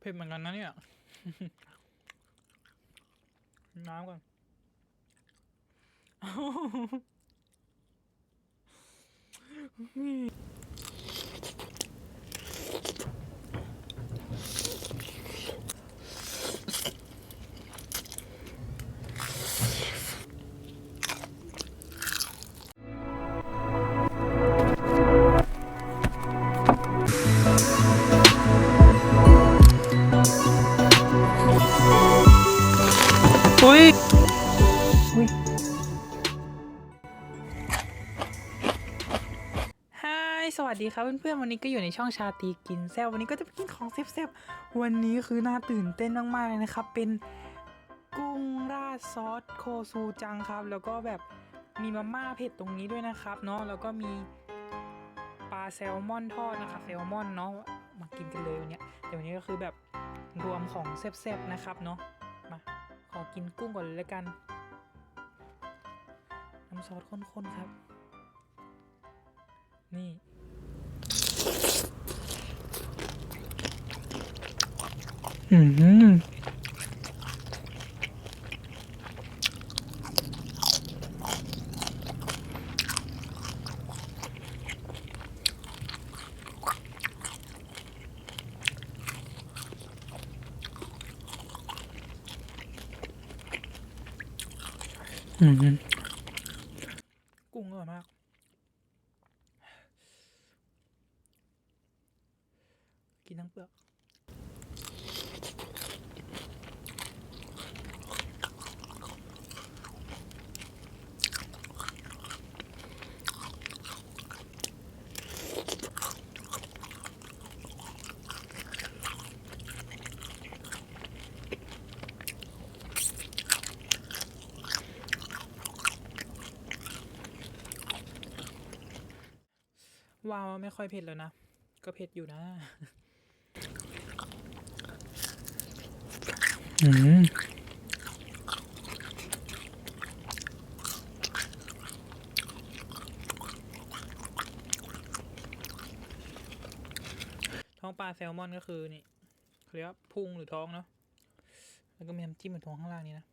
เผ็ดเหมือนกันนะเนี่ย น้ำก่อน ดีครับเพื่อนๆวันนี้ก็อยู่ในช่องชาตีกินแซววันนี้ก็จะไปกินของแซ่บๆวันนี้คือน่าตื่นเต้นมากๆเลยนะครับ เป็นกุ้งราดซอสโคซูจังครับ แล้วก็แบบมีมาม่าเผ็ดตรงนี้ด้วยนะครับเนาะแล้วก็มีปลาแซลมอนทอดนะครับแซลมอนเนาะมากินกันเลยวันนี้ยเดี๋ยววันนี้ก็คือแบบรวมของแซ่บๆนะครับเนาะมาขอกินกุ้งก่อนเลยละกันน้ำซอสข้นๆครับ นี่ อืมอืมกุ้งอร่อยมาก กินทั้งเปลือก ว้าวไม่ค่อยเผ็ดแล้วนะ ก็เผ็ดอยู่นะอืมท้องปลาแซลมอนก็คือนี่เขาเรียกว่าพุงหรือท้องเนาะแล้วก็มีน้ำจิ้มอยู่ตรงข้างล่างนี้นะ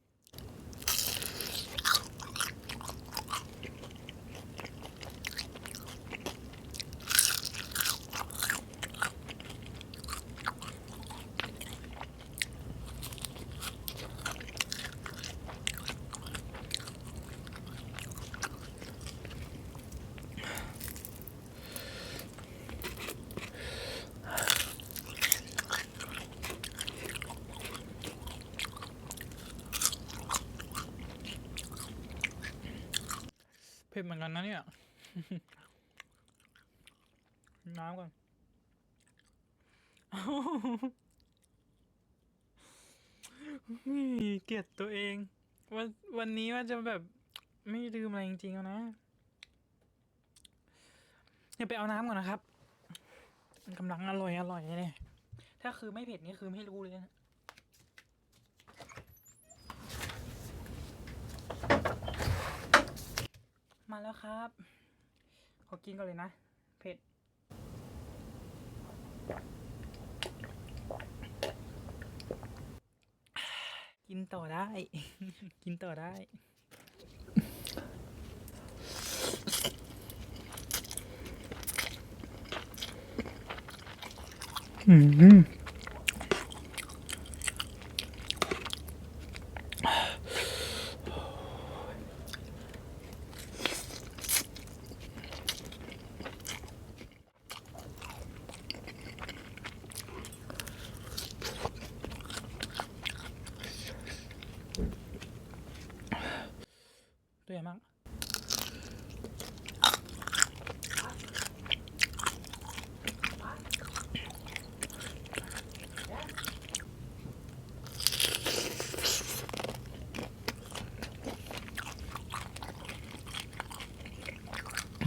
เหมือนกันนะเนี่ย น้ำก่อนนี่เกลียดตัวเอง วันวันนี้ว่าจะแบบไม่ลืมอะไรจริงๆแล้วนะเดี๋ยวไปเอาน้ำก่อนนะครับกำลังอร่อยอร่อยเลยถ้าคือไม่เผ็ดนี่คือไม่รู้เลยนะ แล้วครับ ขอกินก่อนเลยนะ เผ็ด กินต่อได้ กินต่อได้ อืม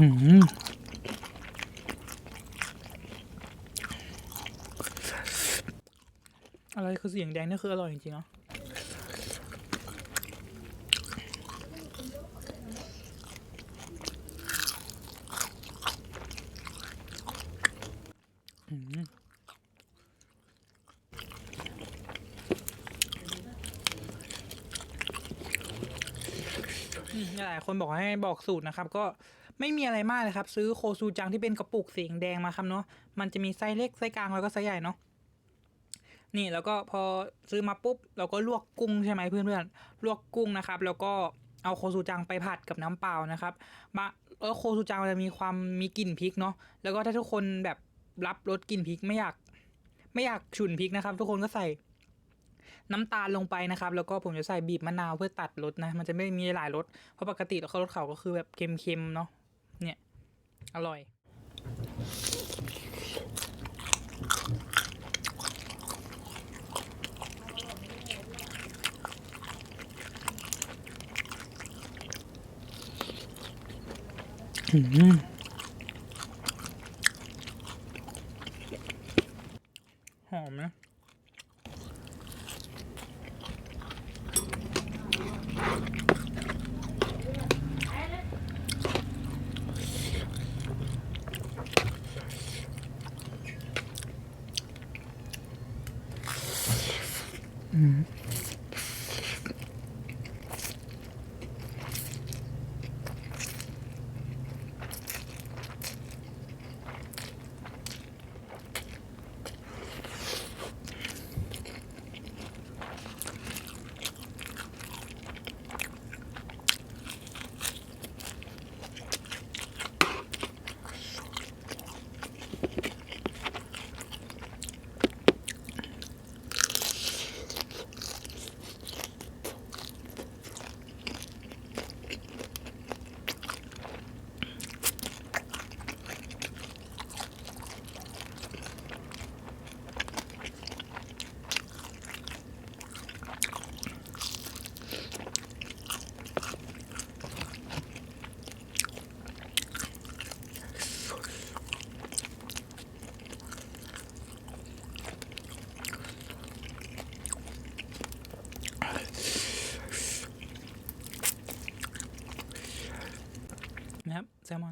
อะไรคือเสียงแดงนี่คืออร่อยจริงๆเนาะหลายคนบอกให้บอกสูตรนะครับ ก็ ไม่มีอะไรมากเลยครับ ซื้อโคซูจังที่เป็นกระปุกสีแดงมาครับเนาะมันจะมีไซส้เล็กไซส้กลางแล้วก็ไซส้ใหญ่เนาะนี่แล้วก็พอซื้อมาปุ๊บ เราก็ลวกกุ้งใช่ไหมเพื่อนๆลวกกุ้งนะครับ แล้วก็เอาโคซูจังไปผัดกับน้ำเปล่านะครับมาเออโคซูจังจะมีความมีกลิ่นพริกเนาะแล้วก็ถ้าทุกคนแบบรับรสกลิ่นพริกไม่อยาก ไม่อยากฉุนพริกนะครับ ทุกคนก็ใส่น้ำตาลลงไปนะครับ แล้วก็ผมจะใส่บีบมะนาวเพื่อตัดรสนะ มันจะไม่มีหลายรสเพราะปกติแล้วเขารสเขาก็คือแบบเค็มๆเนาะ อร่อย อืม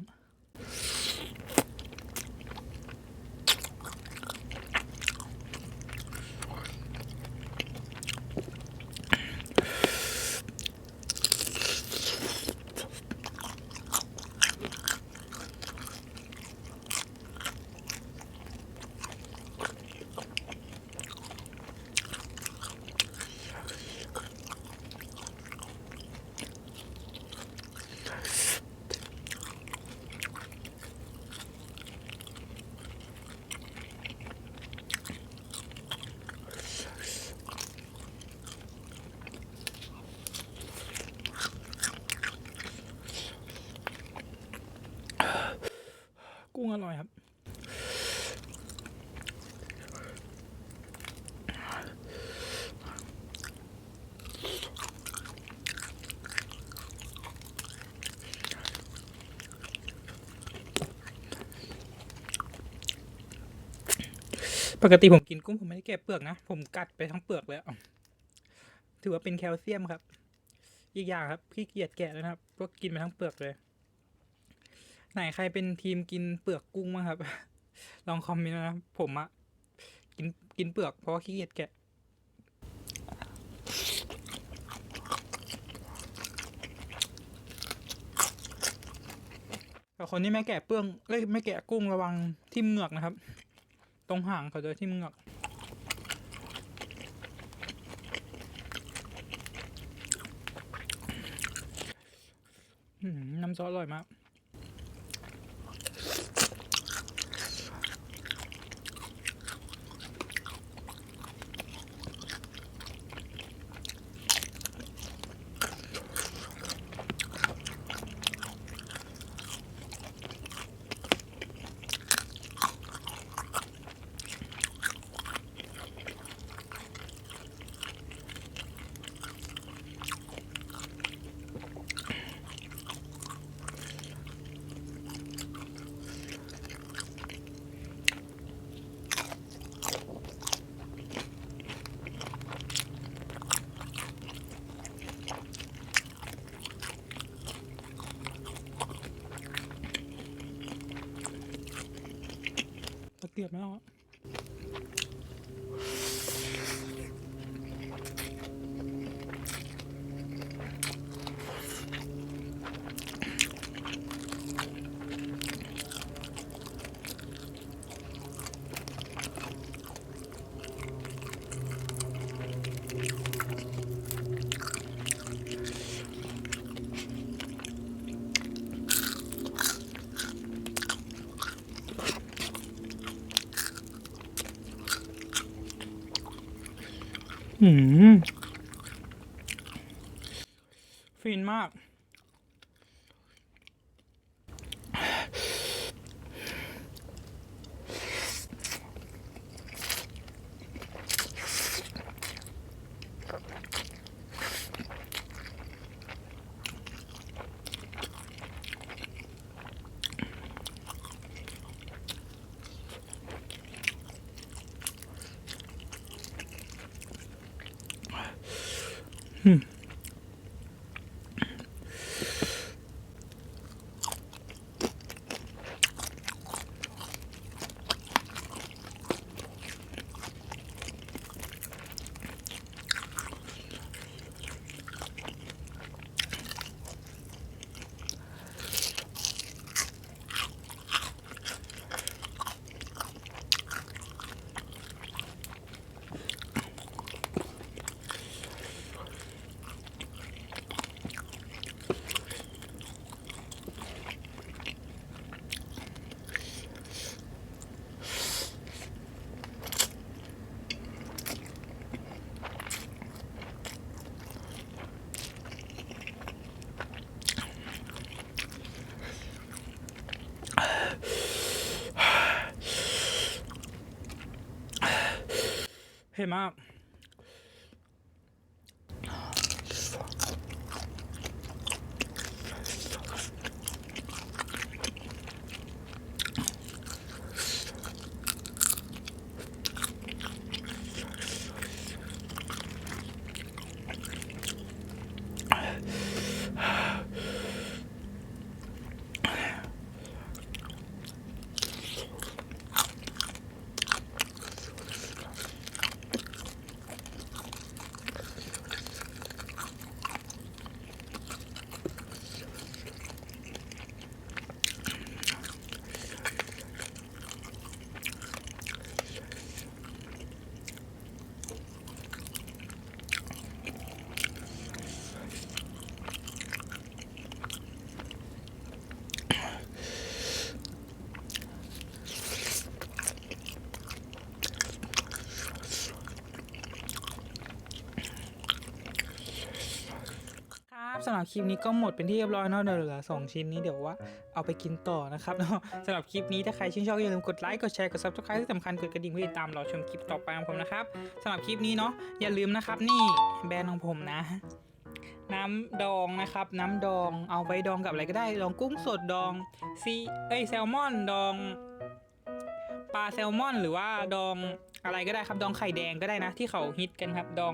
น กุ้งอร่อยครับ ปกติผมกินกุ้งผมไม่ได้แกะเปลือกนะ ผมกัดไปทั้งเปลือกเลยถือว่าเป็นแคลเซียมครับ อีกอย่างครับขี้เกียจแกะแล้วนะครับก็กินไปทั้งเปลือกเลย ไหนใครเป็นทีมกินเปลือกกุ้งบ้างครับ ลองคอมเมนต์นะผมอะกินกินเปลือกเพราะว่าขี้เกียจแกะแต่คนที่ไม่แกะเปลืองเอ้ยไม่แกะกุ้งระวังทิ่มเหงือกนะครับ ตรงห่างเขาจะทิ่มเหงือกอืมน้ำซอสอร่อยมาก เกียบไม่เอาอะ อืมฟินมาก เผ็ด สำหรับคลิปนี้ก็หมดเป็นที่เรียบร้อยเนาะเดี๋ยวเหลือสองชิ้นนี้เดี๋ยวว่าเอาไปกินต่อนะครับเนาะสำหรับคลิปนี้ถ้าใครชื่นชอบอย่าลืมกดไลค์กดแชร์กด subscribe ที่สำคัญกดกระดิ่งเพื่อติดตามเราชมคลิปต่อไปของผมนะครับสำหรับคลิปนี้เนาะอย่าลืมนะครับนี่แบรนด์ของผมนะน้ำดองนะครับ น้ำดองเอาไว้ดองกับอะไรก็ได้ดองกุ้งสดดองซีเอ้ยแซลมอนดองปลาแซลมอน หรือว่าดองอะไรก็ได้ครับดองไข่แดงก็ได้นะ ที่เขาฮิตกันครับดอง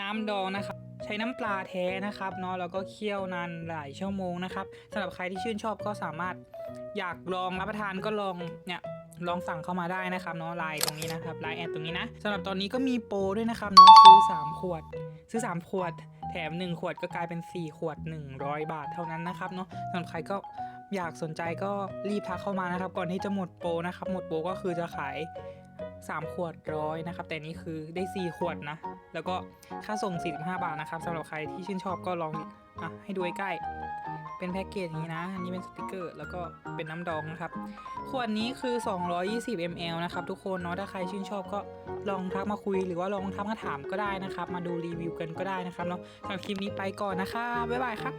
น้ำดองนะครับ ใช้น้ำปลาแท้นะครับเนาะแล้วก็เคี่ยวนานหลายชั่วโมงนะครับสำหรับใครที่ชื่นชอบก็สามารถอยากลองรับประทานก็ลองเนี่ยลองสั่งเข้ามาได้นะครับเนาะไลน์ตรงนี้นะครับไลน์แอดตรงนี้นะสำหรับตอนนี้ก็มีโปรด้วยนะครับเนาะซื้อ 3 ขวด ซื้อ 3 ขวด แถม 1 ขวดก็กลายเป็น 4 ขวด 100 บาทเท่านั้นนะครับเนาะสำหรับใครก็ อยากสนใจก็รีบทักเข้ามานะครับ ก่อนที่จะหมดโปรนะครับ หมดโปรก็คือจะขาย 3 ขวดร้อยนะครับ แต่นี่คือได้ 4 ขวดนะ แล้วก็ค่าส่ง 45 บาทนะครับสำหรับใครที่ชื่นชอบก็ลองอะให้ดูใกล้เป็นแพ็กเกจนี้นะ อันนี้เป็นสติกเกอร์ แล้วก็เป็นน้ำดองนะครับ ขวดนี้คือ 220 ml นะครับ ทุกคนเนาะ ถ้าใครชื่นชอบก็ลองทักมาคุย หรือว่าลองทักมาถามก็ได้นะครับ มาดูรีวิวกันก็ได้นะครับเนาะสำหรับคลิปนี้ไปก่อนนะคะ บ๊ายบายครับ